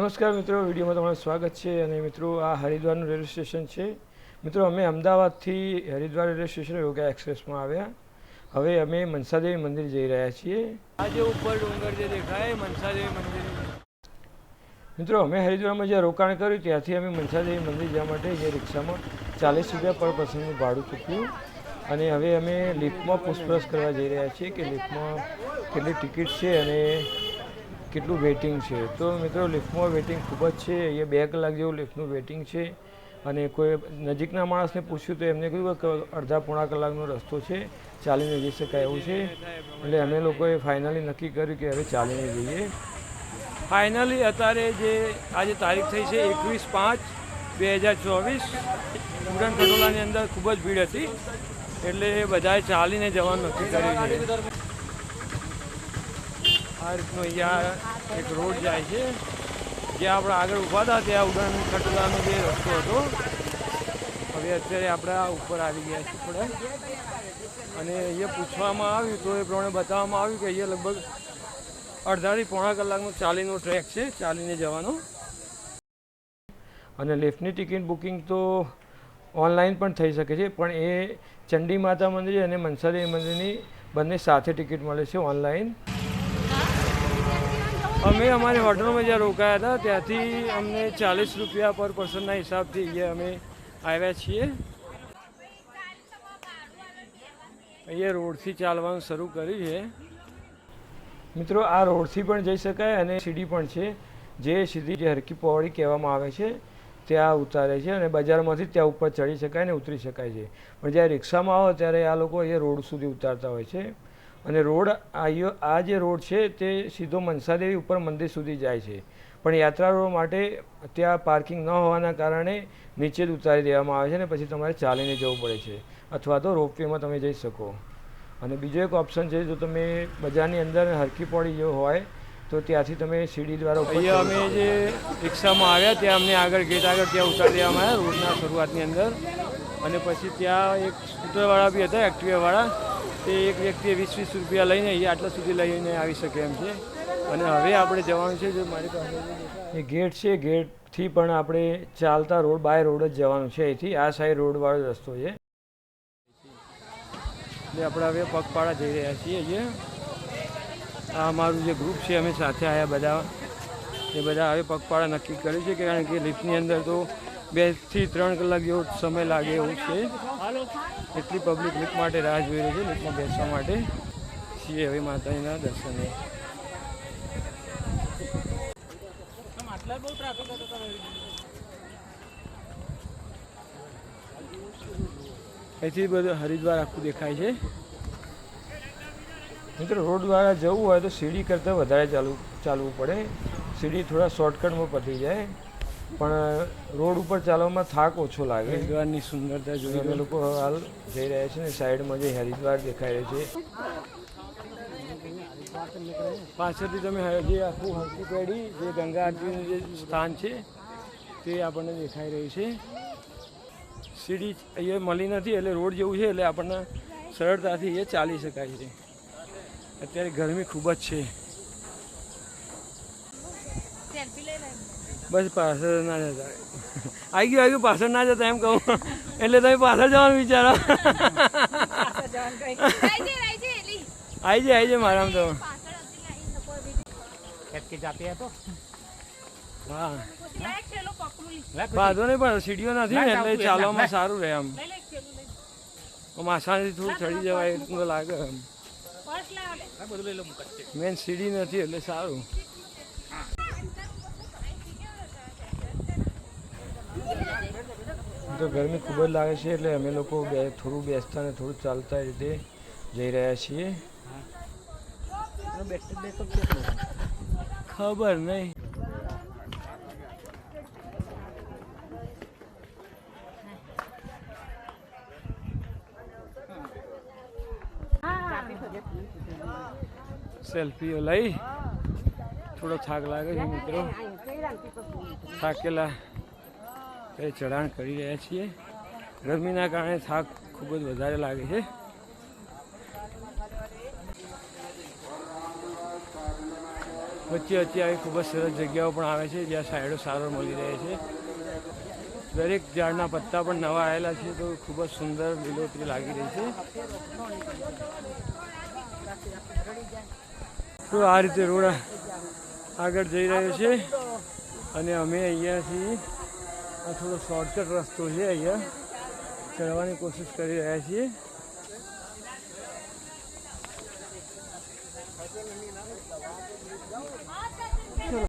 નમસ્કાર મિત્રો વિડીયોમાં તમારું સ્વાગત છે અને મિત્રો આ હરિદ્વારનું રેલવે સ્ટેશન છે. મિત્રો અમે અમદાવાદથી હરિદ્વાર રેલવે સ્ટેશન યોગા એક્સપ્રેસમાં આવ્યા. હવે અમે મનસાદેવી મંદિર જઈ રહ્યા છીએ. આ જે ઉપર ડુંગર જે દેખાય મનસાદેવી મંદિર. મિત્રો અમે હરિદ્વારમાં જ્યાં રોકાણ કર્યું ત્યાંથી અમે મનસાદેવી મંદિર જવા માટે જે રિક્ષામાં ચાલીસ રૂપિયા પર પર્સનનું ભાડું ચૂક્યું. અને હવે અમે લિફ્ટમાં પૂછપરછ કરવા જઈ રહ્યા છીએ કે લિફ્ટમાં કેટલી ટિકિટ છે અને કેટલું વેઇટિંગ છે? તો મિત્રો લિફ્ટમાં વેઇટિંગ ખૂબ જ છે. અહીંયા બે કલાક જેવું લિફ્ટનું વેઇટિંગ છે. અને કોઈ નજીકના માણસને પૂછ્યું તો એમને કહ્યું કે અડધા પોણા કલાકનો રસ્તો છે, ચાલીને જઈ શકાય એવું છે. એટલે અમે લોકોએ ફાઇનલી નક્કી કર્યું કે હવે ચાલીને જઈએ. ફાઇનલી અત્યારે જે આજે તારીખ થઈ છે એકવીસ પાંચ બે હજાર ચોવીસ, ઉડાન ખટોલાની અંદર ખૂબ જ ભીડ હતી. એટલે બધાએ ચાલીને જવાનું નક્કી કર્યું છે. આ રીતનો અહીંયા એક રોડ જાય છે. જ્યાં આપણે આગળ ઊભા હતા, ત્યાં ઉડાન ખટોલાનો જે રસ્તો હતો. હવે અત્યારે આપણે આ ઉપર આવી ગયા છીએ થોડા. અને અહીંયા પૂછવામાં આવ્યું તો એ પ્રમાણે બતાવવામાં આવ્યું કે અહીંયા લગભગ અડધાથી પોણા કલાકનો ચાલીનો ટ્રેક છે, ચાલીને જવાનો. અને લેફ્ટની ટિકિટ બુકિંગ તો ઓનલાઈન પણ થઈ શકે છે, પણ એ ચંડી માતા મંદિર અને મનસાદેવી મંદિરની બંને સાથે ટિકિટ મળે છે ઓનલાઈન. અમે અમારી હોટલમાં જ્યાં રોકાયા હતા, ત્યાંથી અમને ચાલીસ રૂપિયા પર પર્સનના હિસાબથી અહીંયા અમે આવ્યા છીએ. અહીંયા રોડથી ચાલવાનું શરૂ કર્યું છે. મિત્રો, આ રોડથી પણ જઈ શકાય અને સીડી પણ છે. જે સીધી જે હરકી પહોળી કહેવામાં આવે છે, ત્યાં ઉતારે છે અને બજારમાંથી ત્યાં ઉપર ચડી શકાય ને ઉતરી શકાય છે. પણ જ્યારે રિક્ષામાં આવો, ત્યારે આ લોકો અહીંયા રોડ સુધી ઉતારતા હોય છે. અને રોડ આયો આ જે રોડ છે તે સીધો મનસાદેવી ઉપર મંદિર સુધી જાય છે. પણ યાત્રાળુઓ માટે ત્યાં પાર્કિંગ ન હોવાના કારણે નીચે જ ઉતારી દેવામાં આવે છે ને પછી તમારે ચાલીને જવું પડે છે. અથવા તો રોપવેમાં તમે જઈ શકો. અને બીજો એક ઓપ્શન છે જો તમે બજારની અંદર હરકી પડી જો હોય તો ત્યાંથી તમે સીડી દ્વારા અહીંયા અમે જે રિક્ષામાં આવ્યા ત્યાં અમને આગળ ગેટ આગળ ત્યાં ઉતારી દેવામાં આવ્યા રોડના શરૂઆતની અંદર. અને પછી ત્યાં એક સ્કૂટરવાળા બી હતા એક્ટિવાવાળા. તે એક વ્યક્તિએ વીસ વીસ રૂપિયા લઈને અહીંયા આટલા સુધી લઈને આવી શકે એમ છે. અને હવે આપણે જવાનું છે જો મારી પાસે એ ગેટ છે ગેટથી પણ આપણે ચાલતા રોડ બાય રોડ જ જવાનું છે અહીંથી. આ સાઈડ રોડવાળો રસ્તો છે. એટલે આપણે હવે પગપાળા જઈ રહ્યા છીએ અહીંયા. આ અમારું જે ગ્રુપ છે અમે સાથે આવ્યા બધા. એ બધા હવે પગપાળા નક્કી કર્યું છે કારણ કે લિફ્ટની અંદર તો બેથી ત્રણ કલાક જેવો સમય લાગે એવું છે. એટલી પબ્લિક લીક માટે રાહ જોઈ રહી છે લીકમાં બેસવા માટે. છીએ હવે માતાજીના દર્શને. અહીંથી બધું હરિદ્વાર આખું દેખાય છે. મિત્રો, રોડ દ્વારા જવું હોય તો સીડી કરતાં વધારે ચાલવું ચાલવું પડે. સીડી થોડા શોર્ટકટમાં પતી જાય. પણ રોડ ઉપર ચાલવામાં થાક ઓછો લાગે. હરિદ્વારની સુંદરતા જોઈ અમે લોકો હાલ જઈ રહ્યા છે ને સાઈડમાં જે હરિદ્વાર દેખાઈ રહ્યો છે. પાછળથી તમે જે આખું હરકી પેઢી જે ગંગા આરતીનું જે સ્થાન છે તે આપણને દેખાઈ રહ્યું છે. સીડી અહીંયા મળી નથી એટલે રોડ જેવું છે એટલે આપણને સરળતાથી એ ચાલી શકાય છે. અત્યારે ગરમી ખૂબ જ છે. બસ પાછળ ના જતા. આવી ગયું આવી ગયું પાછળ ના જતા એમ કહું. એટલે તમે પાછળ જવાનું વિચારો. આવી જાય આવી જાય મારામાં તો. વાંધો નહીં પણ સીડીઓ નથી ને એટલે ચાલવામાં સારું રહે આમ. માસાથી થોડું ચડી જવાય એટલું લાગે મેન સીડી નથી એટલે સારું. તો ગરમી ખૂબ જ લાગે છે એટલે અમે લોકો બે થોડું બેસતા ને થોડું ચાલતા રીતે જઈ રહ્યા છીએ. ખબર નહીં. સેલ્ફીઓ લઈ. થોડો થાક લાગે છે મિત્રો. થાકેલા. એ ચઢાણ કરી રહ્યા છીએ. ગરમીના કારણે થાક ખૂબ જ વધારે લાગે છે. વચ્ચે વચ્ચે આવી ખૂબ જ સરસ જગ્યાઓ પણ આવે છે, જ્યાં સાઈડો સારો મળી રહે છે. દરેક ઝાડના પત્તા પણ નવા આવેલા છે, તો ખૂબ જ સુંદર લીલોતરી લાગી રહી છે. તો આ રીતે રોડ આગળ જઈ રહ્યો છે અને અમે અહીંયાથી આ થોડો શોર્ટકટ રસ્તો છે અહીંયા. ચડવાની કોશિશ કરી રહ્યા છીએ.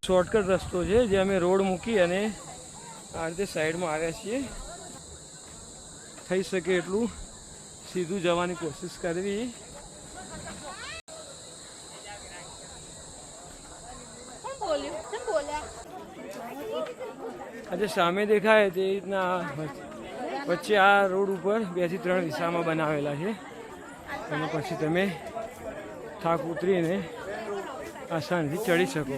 શોર્ટકટ રસ્તો છે, જે અમે રોડ મૂકી અને આ રીતે સાઈડમાં આવ્યા છીએ. થઈ શકે એટલું સીધું જવાની કોશિશ કરવી. આજે સામે દેખાય તે રીતના વચ્ચે આ રોડ ઉપર બેથી ત્રણ દિશામાં બનાવેલા છે. અને પછી તમે થાક ઉતરીને આસાનથી ચડી શકો.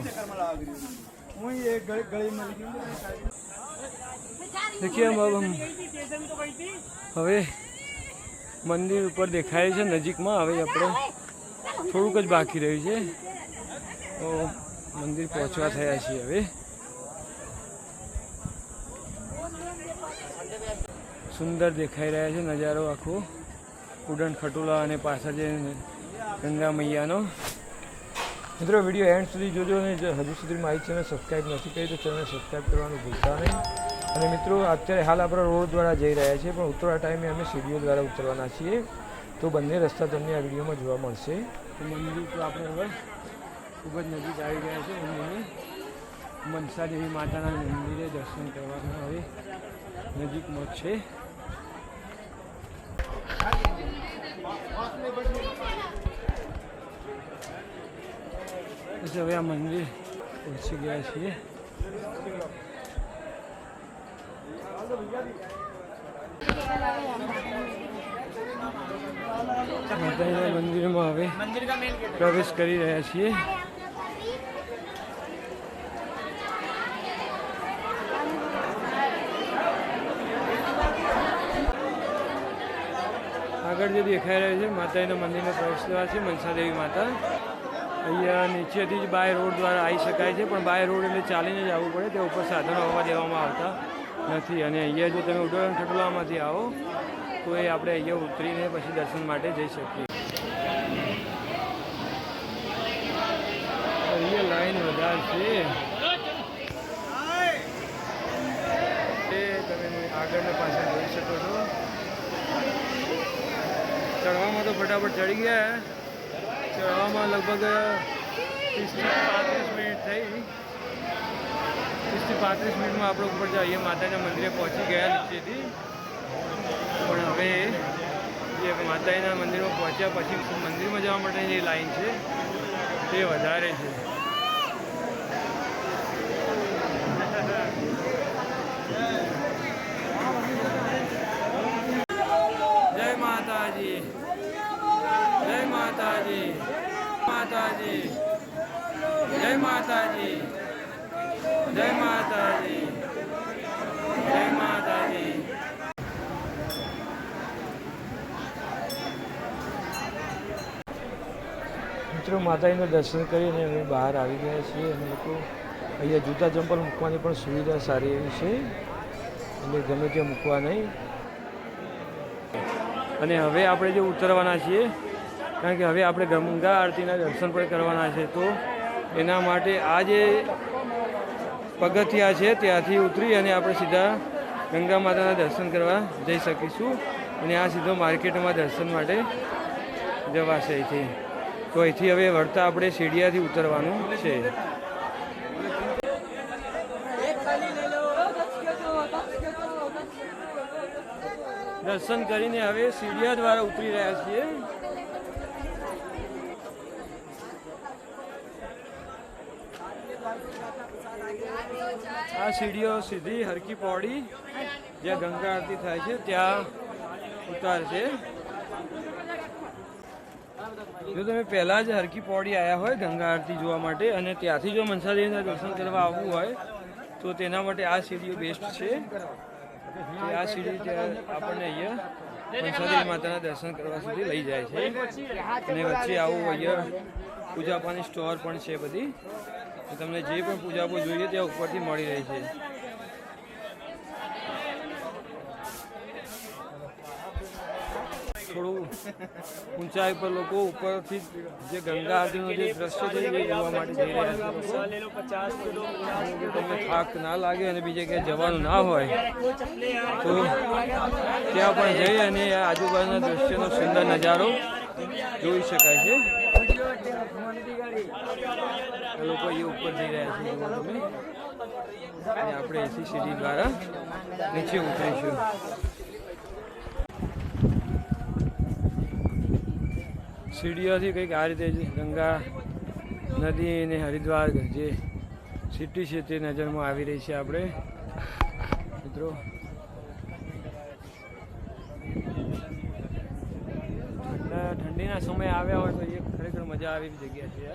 દેખીએ હવે મંદિર ઉપર દેખાય છે, નજીકમાં. હવે આપણે થોડુંક જ બાકી રહ્યું છે. મંદિર પહોંચવા થયા છીએ હવે. સુંદર દેખાઈ રહ્યા છે નજારો આખો. ઉડન ખટોલા અને પાછળ જે ગંગા મૈયાનો. મિત્રો વીડિયો એન્ડ સુધી જોજો અને હજુ સુધી મારી ચેનલ સબસ્ક્રાઈબ નથી કરી તો ચેનલ સબસ્ક્રાઈબ કરવાનું ભૂલતા નહીં. અને મિત્રો, અત્યારે હાલ આપણે રોડ દ્વારા જઈ રહ્યા છીએ, પણ ઉતરવા ટાઈમે અમે સીડીઓ દ્વારા ઉતરવાના છીએ. તો બંને રસ્તા તમને આ વિડીયોમાં જોવા મળશે. તો મંદિર તો આપણે હવે ખૂબ જ નજીક આવી ગયા છે અને અમે મનસા દેવી માતાના મંદિરે દર્શન કરવાના હવે. નજીકમાં છે. હવે આ મંદિર પહોંચી ગયા છીએ. માતાજીના મંદિરમાં હવે પ્રવેશ કરી રહ્યા છીએ. આગળ જે દેખાઈ રહ્યું છે, માતાજીના મંદિરનો પ્રવેશ છે, મનસાદેવી માતા. અહીંયા નીચેથી જ બાય રોડ દ્વારા આવી શકાય છે, પણ બાય રોડ એટલે ચાલીને જ આવવું પડે તે ઉપર સાધનો આવવા દેવામાં આવતા નથી. અને અહીંયા જો તમે ઉડોરન ખટોલામાંથી આવો, તો એ આપણે અહીંયા ઉતરીને પછી દર્શન માટે જઈ શકીએ. અહીંયા લાઈન વધારે છે એ તમે આગળ ને પાછળ જોઈ શકો છો ચડવામાં તો ફટાફટ ચડી ગયા ચડવામાં લગભગ ત્રીસથી પાંત્રીસ મિનિટ થઈ. ત્રીસથી પાંત્રીસ મિનિટમાં આપણે ઉપર જઈએ. માતાના મંદિરે પહોંચી ગયા નીચેથી. પણ હવે જે માતાજીના મંદિરમાં પહોંચ્યા પછી મંદિરમાં જવા માટેની જે લાઈન છે, તે વધારે છે જય માતાજી જય માતાજી. માતાજી. જય માતાજી. જય માતાજી. જય માતાજી. મિત્રો, માતાજીનું દર્શન કરીને અમે બહાર આવી ગયા છીએ અને લોકો અહીંયા જૂતા ચંપલ મૂકવાની પણ સુવિધા સારી એવી છે. એટલે ગમે ત્યાં મૂકવા નહીં. અને હવે આપણે જે ઉતરવાના છીએ કારણ કે હવે આપણે ગંગા આરતીના દર્શન પણ કરવાના છે તો એના માટે આ જે પગથિયા છે ત્યાંથી ઉતરી અને આપણે સીધા ગંગા માતાના દર્શન કરવા જઈ શકીશું અને આ સીધો માર્કેટમાં દર્શન માટે જવાશે અહીંથી. તો અહીંથી હવે વળતા આપણે સીડિયાથી ઉતરવાનું છે. દર્શન કરીને હવે સીડિયા દ્વારા ઉતરી રહ્યા છીએ. આ સીડીઓ સીધી હરકી પૌડી જ્યાં ગંગા આરતી થાય છે, ત્યાં ઉતારશે. જો તમે પહેલાં જ હરકી પોડી આવ્યા હોય ગંગા આરતી જોવા માટે, અને ત્યાંથી જો મનસાદેવીના દર્શન કરવા આવવું હોય, તો તેના માટે આ સીડીઓ બેસ્ટ છે. આ સીડી ત્યાં આપણને અહીંયા મનસાદેવી માતાના દર્શન કરવા સુધી લઈ જાય છે. અને વચ્ચે આવું અહીંયા પૂજાપાની સ્ટોર પણ છે બધી. એ તમને જે પણ પૂજા પૂજાપો જોઈએ ત્યાં ઉપરથી મળી રહી છે. થોડું ઊંચાઈ પર લોકો ઉપરથી જે ગંગા આરતીનું જે દ્રશ્ય છે એ જોવા માટે જઈ રહ્યા તમને થાક ના લાગે અને બીજે ક્યાંય જવાનું ના હોય, તો ત્યાં પણ જઈ અને આજુબાજુના દ્રશ્યનો સુંદર નજારો જોઈ શકાય છે. લોકો એ ઉપર જઈ રહ્યા છે અને આપણે એસી સીડી દ્વારા નીચે ઉતરીશું. સીડીઓથી કંઈક આ રીતે ગંગા નદી અને હરિદ્વાર જે સિટી છે તે નજરમાં આવી રહી છે આપણે. મિત્રો ઠંડીના સમયે આવ્યા હોય તો એ ખરેખર મજા આવી જગ્યા છે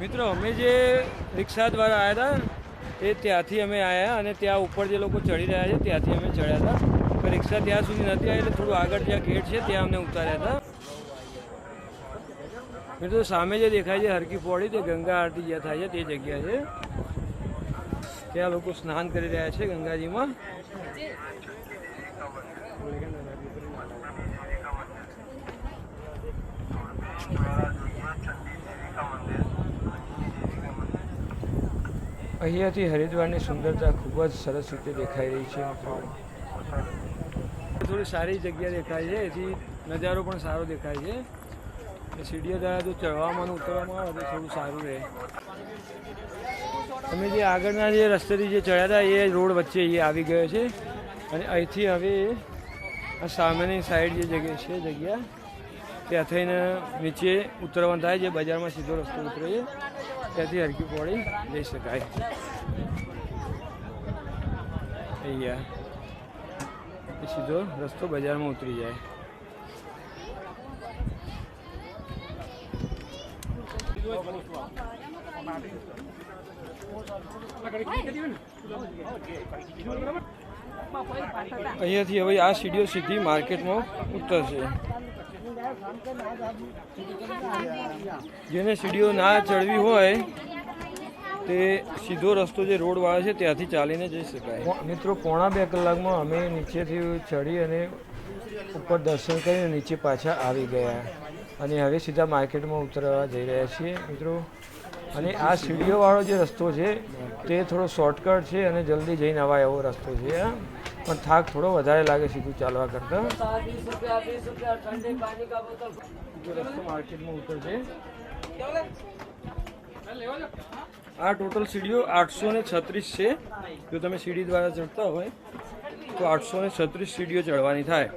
મિત્રો, અમે જે રિક્ષા દ્વારા આવ્યા હતા, એ ત્યાંથી અમે આવ્યા અને ત્યાં ઉપર જે લોકો ચડી રહ્યા છે, ત્યાંથી અમે ચડ્યા હતા. રિક્ષા ત્યાં સુધી નથી આવી, એટલે થોડું આગળ જ્યાં ગેટ છે, ત્યાં અમને ઉતાર્યા હતા. મિત્રો સામે જે દેખાય છે હરકી પોળી તે ગંગા આરતી જ્યાં થાય છે તે જગ્યા છે ત્યાં લોકો સ્નાન કરી રહ્યા છે ગંગાજીમાં અહીંયાથી હરિદ્વારની સુંદરતા ખૂબ જ સરસ રીતે દેખાઈ રહી છે થોડી સારી જગ્યા દેખાય છે એથી નજારો પણ સારો દેખાય છે એ સીડીઓ દ્વારા જો ચડવામાં ઉતરવામાં આવે તો થોડું સારું રહે. અમે જે આગળના જે રસ્તેથી જે ચડ્યા હતા, એ રોડ વચ્ચે એ આવી ગયો છે. અને અહીંથી હવે આ સામેની સાઈડ જે જગ્યા છે, જગ્યા, ત્યાં થઈને નીચે ઉતરવાનું થાય, જે બજારમાં સીધો રસ્તો ઉતરે ત્યાંથી હરકી પોળી લઈ શકાય. અહીંયા. સીધો રસ્તો બજારમાં ઉતરી જાય. અહીંયાથી હવે આ સીડીઓ સીધી માર્કેટમાં ઉતરશે જેને સીડીઓ ના ચડવી હોય, તે સીધો રસ્તો જે રોડ વાળો છે, ત્યાંથી ચાલીને જઈ શકાય. મિત્રો, પોણા બે કલાકમાં અમે નીચેથી ચડી અને ઉપર દર્શન કરીને નીચે પાછા આવી ગયા. અને હવે સીધા માર્કેટમાં ઉતરવા જઈ રહ્યા છીએ, મિત્રો. અને આ સીડીઓવાળો જે રસ્તો છે, તે થોડો શોર્ટકટ છે અને જલ્દી જઈને અવાય એવો રસ્તો છે. પણ થાક થોડો વધારે લાગે સીધું ચાલવા કરતાં. રસ્તો માર્કેટમાં આ ટોટલ સીડીઓ આઠસો ને છત્રીસ છે. જો તમે સીડી દ્વારા ચડતા હોય, તો આઠસો ને છત્રીસ સીડીઓ ચડવાની થાય.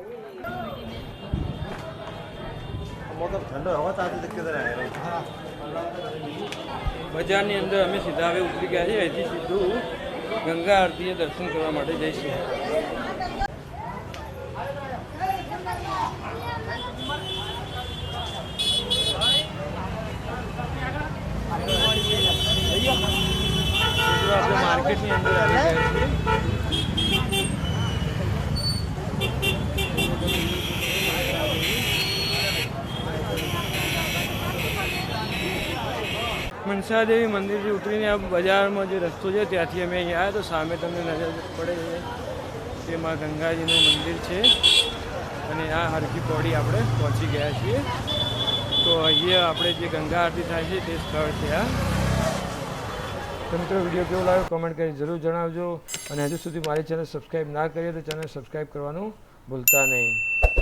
બજારની અંદર અમે સીધા હવે ઉતરી ગયા છીએ. અહીંથી સીધું ગંગા આરતીએ દર્શન કરવા માટે જઈશું આપણે માર્કેટની અંદર આવી ગયા છીએ. મનસા દેવી મંદિરથી ઉતરીને આ બજારમાં જે રસ્તો છે, ત્યાંથી અમે અહીંયા આવ્યા. તો સામે તમને નજર પડે છે તે માં ગંગાજીનું મંદિર છે. અને આ હરકી પૌડી આપણે પહોંચી ગયા છીએ. તો અહીંયા આપણે જે ગંગા આરતી થાય છે, તે સ્થળ છે આ. મિત્રો, વીડિયો કેવો લાગ્યો કોમેન્ટ કરી જરૂર જણાવજો. અને હજુ સુધી મારી ચેનલ સબસ્ક્રાઈબ ના કરીએ તો ચેનલ સબસ્ક્રાઈબ કરવાનું ભૂલતા નહીં.